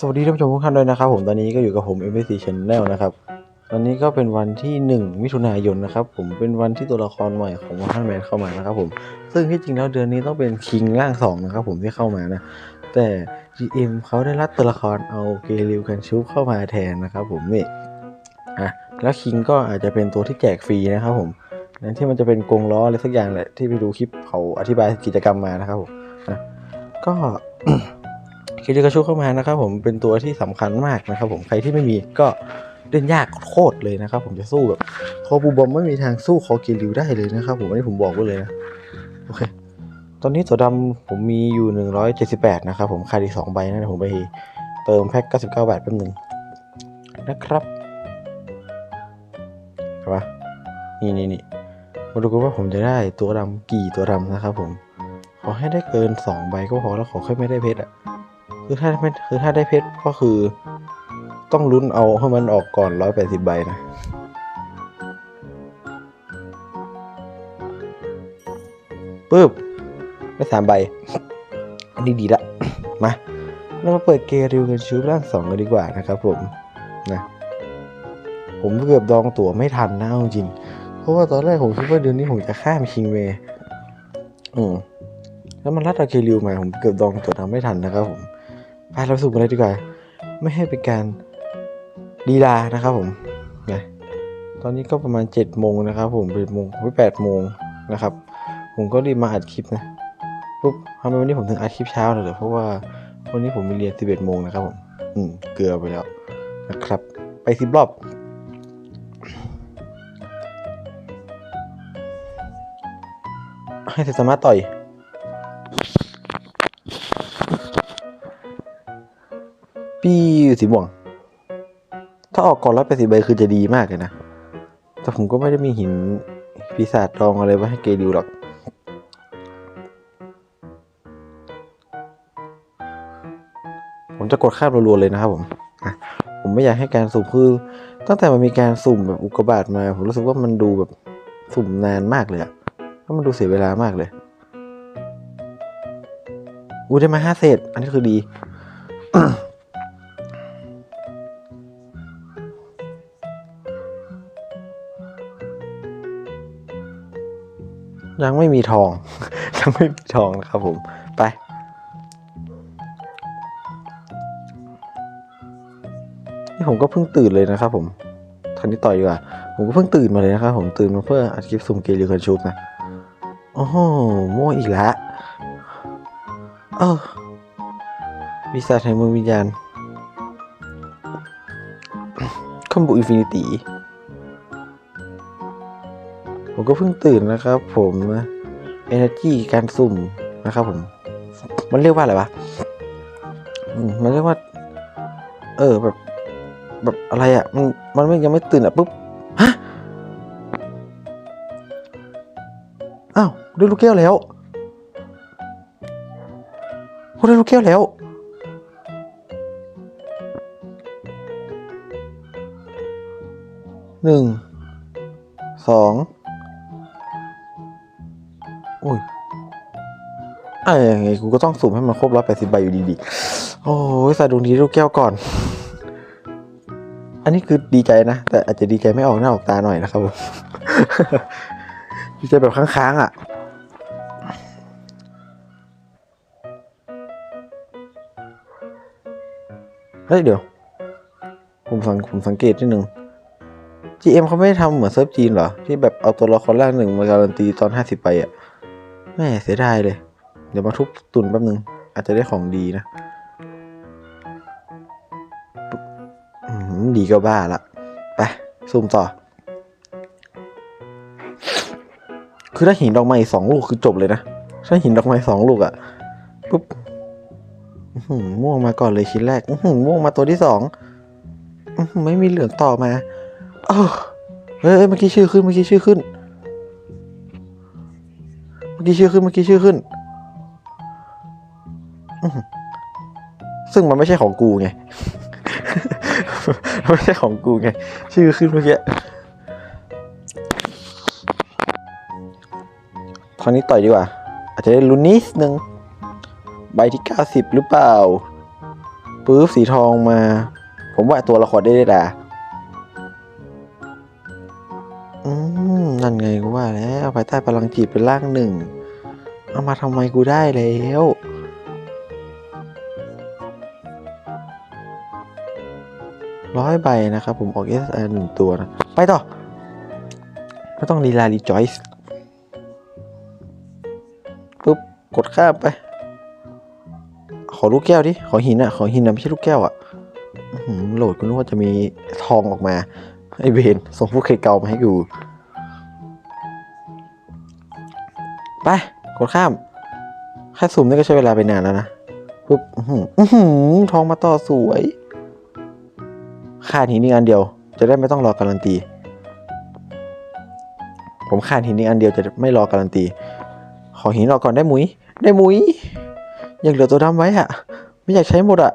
สวัสดีท่านผู้ชมทุกท่านด้วยนะครับผมตอนนี้ก็อยู่กับผม m อ c Channel นะครับตอนนี้ก็เป็นวันที่ 1 มิถุนายนนะครับผมเป็นวันที่ตัวละครใหม่ของว a นแมนเข้ามานะครับผมซึ่งที่จริงแล้วเดือนนี้ต้องเป็นคิงร่างสองนะครับผมที่เข้ามานะแต่ GM เขาได้รับตัวละครเอาเกลิวกันชุบเข้ามาแทนนะครับผมนี่อะแล้วคิงก็อาจจะเป็นตัวที่แจกฟรีนะครับผมนั่นที่มันจะเป็นกรงล้ออะไรสักอย่างแหละที่ไปดูคลิปเขาอธิบายกิจกรรมมานะครับผมนะก็ คิริกาชุเข้ามานะครับผมเป็นตัวที่สำคัญมากนะครับผมใครที่ไม่มีก็เล่นยากโคตรเลยนะครับผมจะสู้แบบคอบูบอมไม่มีทางสู้คอเกลิวได้เลยนะครับผมอันนี้ผมบอกไว้เลยนะโอเคตอนนี้ตัวดำผมมีอยู่ 178 นะครับผมขาดอีก2ใบนะผมไปเติมแพ็ค99 บาทแป๊บหนึงนะครับเห็นปะนี่นี่นี่มาดูกันว่าผมจะได้ตัวดำกี่ตัวดำนะครับผม ขอให้ได้เกิน 2 ใบก็พอแล้วขอแค่ไม่ได้เพชรอะ คือถ้าไม่คือถ้าได้เพชรก็คือ ต้องลุ้นเอาให้มันออกก่อนร้อยแปดสิบใบนะ ปึ๊บ ได้สามใบ อันนี้ดีละ มาเรามาเปิดเกริวกันชูร่างสองกันดีกว่านะครับผม นะ ผมเกือบดองตั๋วไม่ทันนะเอาจริง เพราะว่าตอนแรกผมคิดว่าเดือนนี้ผมจะข้ามคิงเวย์อืมแล้วมันรัดเอาเกริวมาผมเกือบดองตั๋วทำไม่ทันนะครับผม ไปเราสู่กันเลยดีกว่า ไม่ให้เป็นการลีลานะครับผมนะตอนนี้ก็ประมาณ7จ็ดโมงนะครับผมเป็นโมงไม่แปดโมงนะครับ ผมก็รีบมาอัดคลิปนะปุ๊บทำไมวันนี้ผมถึงอัดคลิปเช้าเลยเหรอเพราะว่าวันนี้ผมมีเรียน11โมงนะครับผมอืมเกลือไปแล้วนะครับ ไปสิบรอบให้เสร็จสามารถต่อย ปีสีม่วง ถ้าออกก่อนร้อยแปดสิบใบคือจะดีมากเลยนะ แต่ผมก็ไม่ได้มีหินปีศาจรองอะไรไว้ให้เกดิวหรอก ผมจะกดข้ามรัวๆเลยนะครับผม ผมไม่อยากให้การสุ่มคือ ตั้งแต่มันมีการสุ่มแบบอุกกาบาตมา ผมรู้สึกว่ามันดูแบบสุ่มนานมากเลยอะแล้วมันดูเสียเวลามากเลยอู้ได้มาห้าเศษ อันนี้คือดี ยังไม่มีทอง ยังไม่มีทองนะครับผม ไป นี่ผมก็เพิ่งตื่นเลยนะครับผมทันนี้ต่อยดีกว่า ผมก็เพิ่งตื่นมาเลยนะครับผมตื่นมาเพื่ออัดคลิปสุ่มเกลิคันชุบนะ โอ้โหมั่วอีกแล้วเออวิสาแห่งมือวิญญาณคอมบูอินฟินิตี้ ผมก็เพิ่งตื่นนะครับผมนะ energy การสุ่มนะครับผม มันเรียกว่าอะไรวะมมันเรียกว่า เออแบบ แบบอะไรอะ่ะ มันมันไม่ยังไม่ตื่นอะปุ๊บฮะอ้าวได้ลูกแก้วแล้วโอ้ได้ลูกแก้วแล้วหนึ่งสอง อุ้ยอะยังไงกูก็ต้องสุ่มให้มันครบร้อยแปดสิบใบอยู่ดีดีโอ้ยสาดวงดีลูกแก้วก่อน อันนี้คือดีใจนะ แต่อาจจะดีใจไม่ออกหน้าออกตาหน่อยนะครับผมดีใจแบบค้างๆอะเฮ้ยเดี๋ยว ผมสังผมสังเกตนิดนึง GM เขาไม่ได้ทำเหมือนเซิร์ฟจีนเหรอ ที่แบบเอาตัวละครแร่างหนึ่งมาการันตีตอนห้าสิบไปอะ แม่เสียดายเลย เดี๋ยวมาทุบตุนแป๊บนึง อาจจะได้ของดีนะดีก็บ้าละ ไปซูมต่อ คือถ้าหินดอกไม้สองลูกคือจบเลยนะ ถ้าหินดอกไม้สองลูกอะปุ๊บม่วงมาก่อนเลยชิ้นแรกม่วงมาตัวที่สองไม่มีเหลืองต่อมาเออเฮ้ยเมื่อกี้ชื่อขึ้นเมื่อกี้ชื่อขึ้น มื่อกี้ชื่อขึ้นเมื่อกี้ชื่อขึ้นอื้อหือซึ่งมันไม่ใช่ของกูไง ไม่ใช่ของกูไง ชื่อขึ้นเมื่อกี้คราวนี้ต่อยดีกว่า อาจจะได้ลุ้นนิดนึง ใบที่90หรือเปล่าปุ๊บสีทองมา ผมว่าตัวละครได้ได้ด่าาแล้วภายใต้พลังจิตเป็นร่างหนึ่ง เอามาทำไมกูได้แล้วร้อยใบนะครับ ผมออก SR หนึ่งตัวนะ ไปต่อ ไม่ต้องลีลารีจอยส์ปุ๊บ กดข้ามไป ขอลูกแก้วดิ ขอหินอะขอหินอะไม่ใช่ลูกแก้วอะอื้อหือโหลดกูนึกว่าจะมีทองออกมา ไอเวนส่งพวกเคยเก่ามาให้กู ไปกดข้ามแค่สุ่มนี่ก็ใช้เวลาไปนานแล้วนะปุ๊บอื้อหืออื้อหือทองมาต่อสวยขาดหินอีกอันเดียว จะได้ไม่ต้องรอการันตี ผมขาดหินอีกอันเดียวจะไม่รอการันตี ขอหินออกก่อนได้มุ้ยได้มุ้ยยังเหลือตัวดำไว้อะไม่อยากใช้หมดอะ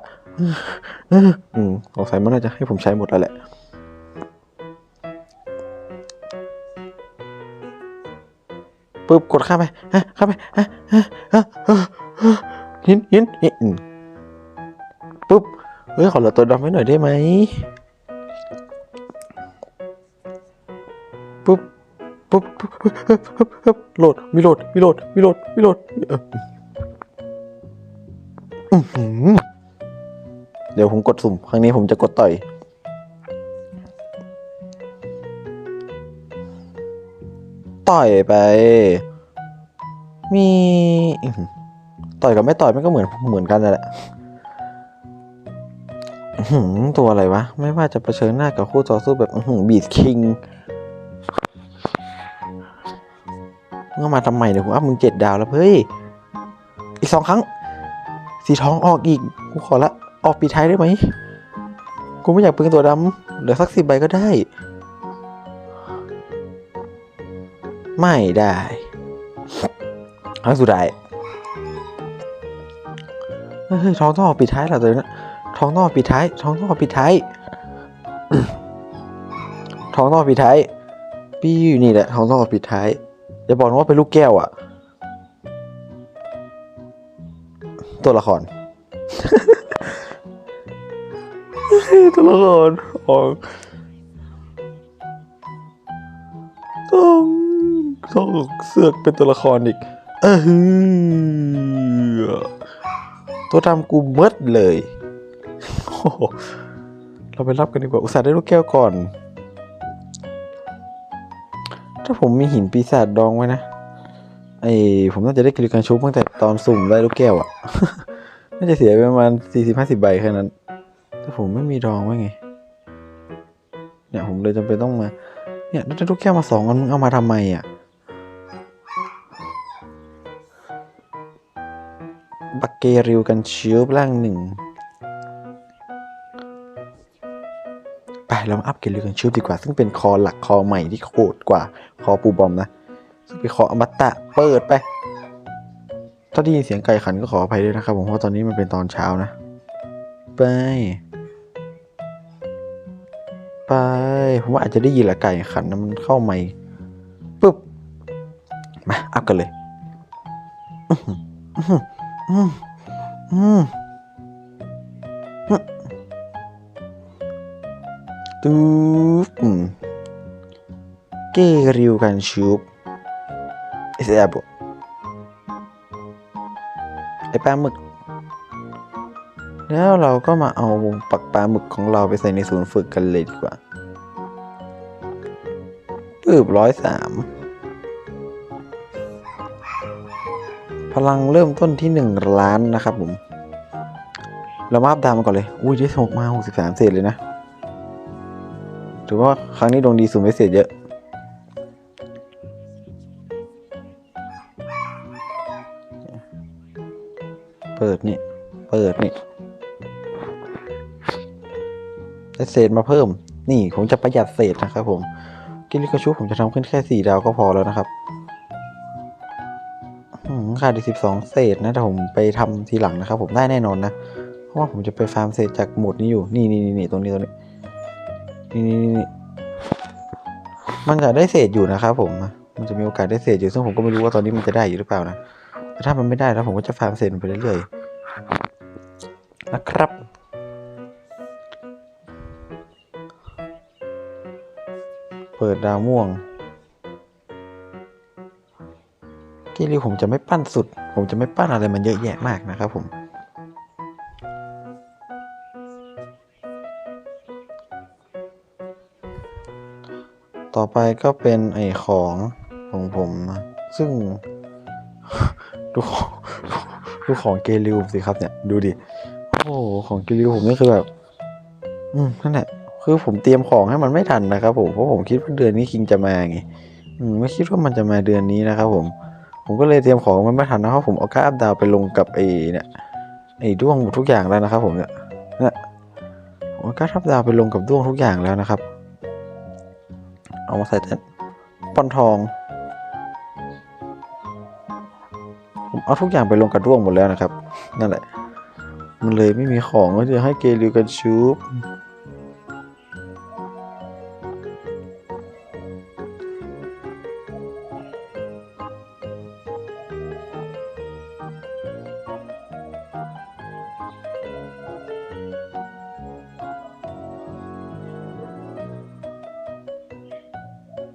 อืมสงสัยมันน่าจะให้ผมใช้หมดแล้วแหละ ปึ๊บกดเข้าไปฮะข้าไปฮะฮะฮะฮะฮะหินหินหินปึ๊บเฮ้ยขอเหลือตัวดำไว้หน่อยได้ไหมปึ๊บปึ๊บปึ๊บโหลดมีโหลดมีโหลดมีโหลดมีโหลดเอออื้อหือเดี๋ยวผมกดสุ่ม ครั้งนี้ผมจะกดต่อย ต่อยไป มีต่อยกับไม่ต่อยมันก็เหมือนเหมือนกันนั่นแหละหือตัวอะไรวะ ไม่ว่าจะเผชิญหน้ากับคู่ต่อสู้แบบบีดคิงมึงเอามาทำไมเนี่ยผมอัพมึงเจ็ดดาวแล้วเฮ้ย อีกสองครั้ง สีทองออกอีก กูขอละ ออกปีท้ายได้ไหม กูไม่อยากเปลืองตัวดำเหลือสักสิบใบก็ได้ ไม่ได้ครั้งสุดท้ายเฮ้ยท้องต้องออกปิดท้ายเหรอตัวนี้นะท้องต้องออกปิดท้าย ท้องต้องออกปิดท้ายท้องต้องออกปิดท้าย พี่อยู่นี่แหละท้องต้องออกปิดท้ายอย่าบอกนะว่าเป็นลูกแก้วอะตัวละคร ตัวละครของต้อง ต้องเสือกเป็นตัวละครอีก เออฮือตัวทำกูเมิดเลยโอ้โหเราไปรับกันดีกว่า อุตส่าห์ได้ลูกแก้วก่อน ถ้าผมมีหินปีศาจดองไว้นะ ไอผมน่าจะได้กลิกันชุบตั้งแต่ตอนสุ่มได้ลูกแก้วอะน่าจะเสียไปประมาณสี่สิบห้าสิบใบแค่นั้น แต่ผมไม่มีดองไว้ไง เนี่ยผมเลยจำเป็นต้องมา เนี่ยได้ลูกแก้วมาสองอันมึงเอามาทำไมอะ บักเกริวกันชิวร่างหนึ่งไปเรามาอัพเกริวกันชิวดีกว่า ซึ่งเป็นคอหลักคอใหม่ที่โคตรกว่าคอปูบอมนะ ซึ่งเป็นคออมตะเปิดไปถ้าได้ยินเสียงไก่ขันก็ขออภัยด้วยนะครับผมเพราะตอนนี้มันเป็นตอนเช้านะ ไป ไป ผมว่าอาจจะได้ยินแหละไก่ขันนะมันเข้าใหม่ปุ๊บ มาอัพกันเลย อื้อหืออื้อหืออื้อตูฟเกริวกันชูบเอสเอบุไอปลาหมึก แล้วเราก็มาเอาปักปลาหมึกของเราไปใส่ในศูนย์ฝึกกันเลยดีกว่าปืบร้อยสาม พลังเริ่มต้นที่หนึ่งล้านนะครับผม เรามาอัพดาวมาก่อนเลย อุ้ยได้สกมาหกสิบสามเศษเลยนะ ถือว่าครั้งนี้ดวงดีสูงไม่เศษเยอะ เปิดนี่ เปิดนี่ ได้เศษมาเพิ่ม นี่ผมจะประหยัดเศษนะครับผม กิลิกาชูผมจะทำขึ้นแค่สี่ดาวก็พอแล้วนะครับ ขาดอีกสิบสองเศษนะแต่ผมไปทำทีหลังนะครับ ผมได้แน่นอนนะ เพราะว่าผมจะไปฟาร์มเศษจากหมุดนี้อยู่ นี่นี่นี่ตรงนี้ตรงนี้นี่นี่นี่มันจะได้เศษอยู่นะครับผม มันจะมีโอกาสได้เศษอยู่ ซึ่งผมก็ไม่รู้ว่าตอนนี้มันจะได้อยู่หรือเปล่านะ แต่ถ้ามันไม่ได้แล้วผมก็จะฟาร์มเศษไปเรื่อยๆ นะครับเปิดดาวม่วง เกลิวผมจะไม่ปั้นสุด ผมจะไม่ปั้นอะไรมันเยอะแยะมากนะครับผม ต่อไปก็เป็นไอของของผม ซึ่งดูของดูของเกลิวสิครับเนี่ย ดูดิ โอ้โหของเกลิวผมนี่คือแบบ อืมนั่นแหละคือผมเตรียมของให้มันไม่ทันนะครับผมเพราะผมคิดว่าเดือนนี้คิงจะมาไงอืมไม่คิดว่ามันจะมาเดือนนี้นะครับผม ผมก็เลยเตรียมของมันไม่ทันนะเพราะผมเอากราฟดาวไปลงกับไอ้เนี่ยไอ้ด้วงทุกอย่างแล้วนะครับ ผมเนี่ยเนี่ยผมเอากราฟดาวไปลงกับด้วงทุกอย่างแล้วนะครับ เอามาใส่แต่ปอนทอง ผมเอาทุกอย่างไปลงกับด้วงหมดแล้วนะครับ นั่นแหละ มันเลยไม่มีของก็จะให้เกลิวกันชูบ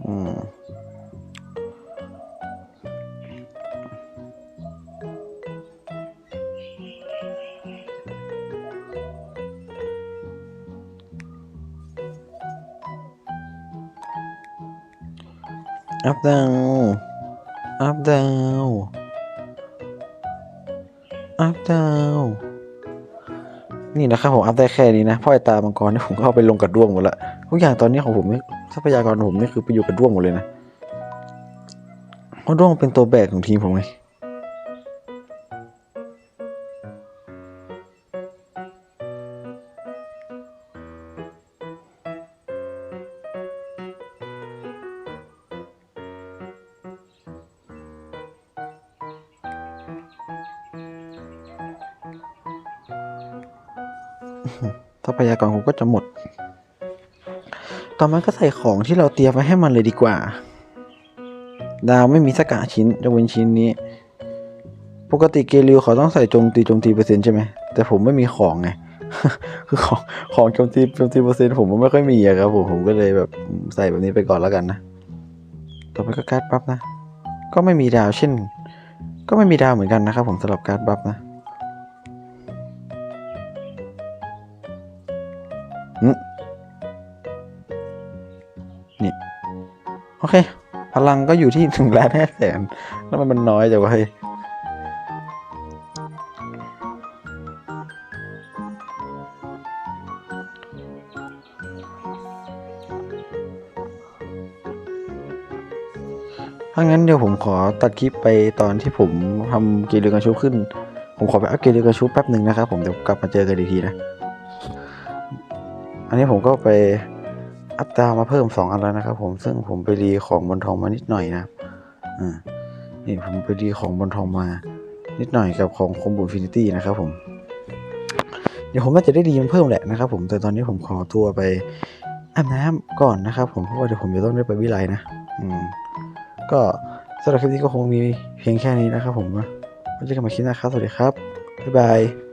อืมอัพดาว อัพดาว อัพดาว นี่นะครับผมอัพได้แค่นี้นะเพราะไอตามังกรนี่ผมก็เอาไปลงกับด้วงหมดละทุกอย่างตอนนี้ของผมนี่ ทรัพยากรองผมนี่คือไปอยู่กับด้วงหมดเลยนะเพราะด้วงเป็นตัวแบกของทีมผมไงทรัพยากรผมก็จะหมด ต่อมาก็ใส่ของที่เราเตรียมไว้ให้มันเลยดีกว่า ดาวไม่มีสักกะชิ้นยกเว้นชิ้นนี้ ปกติเกลิวเขาต้องใส่โจมตีโจมตีเปอร์เซ็นต์ใช่ไหมแต่ผมไม่มีของไงคือของของโจมตีโจมตีเปอร์เซ็นต์ผมไม่ค่อยมีอะครับผมผมก็เลยแบบใส่แบบนี้ไปก่อนแล้วกันนะ ต่อไปก็การ์ดบัฟนะ ก็ไม่มีดาวเช่น ก็ไม่มีดาวเหมือนกันนะครับผมสำหรับการ์ดบัฟนะอืม โอเค พลังก็อยู่ที่ถึงล้านห้าแสนแล้วมันมันน้อยจังวะเฮ้ยถ้างั้นเดี๋ยวผมขอตัดคลิปไปตอนที่ผมทำเกมเรือกันชุบขึ้น ผมขอไปอัพเกมเรือกันชุบแป๊บหนึ่งนะครับผมเดี๋ยวกลับมาเจอกันอีกทีนะ อันนี้ผมก็ไป อัพดาวมาเพิ่มสองอันแล้วนะครับผมซึ่งผมไปรีของบนทองมานิดหน่อยนะครับอ่านี่ผมไปรีของบนทองมา นิดหน่อยกับของคมบุฟินิตี้นะครับผมเดี๋ยวผมน่าจะได้รีมันเพิ่มแหละนะครับผมแต่ตอนนี้ผมขอตัวไปอาบน้ำก่อนนะครับ ผมเพราะว่าเดี๋ยวผมจะต้องได้ไปวิไลนะอืมก็สำหรับคลิปนี้ก็คงมีเพียงแค่นี้นะครับผมไว้เจอกันใหม่คลิปหน้าครับสวัสดีครับบ๊ายบาย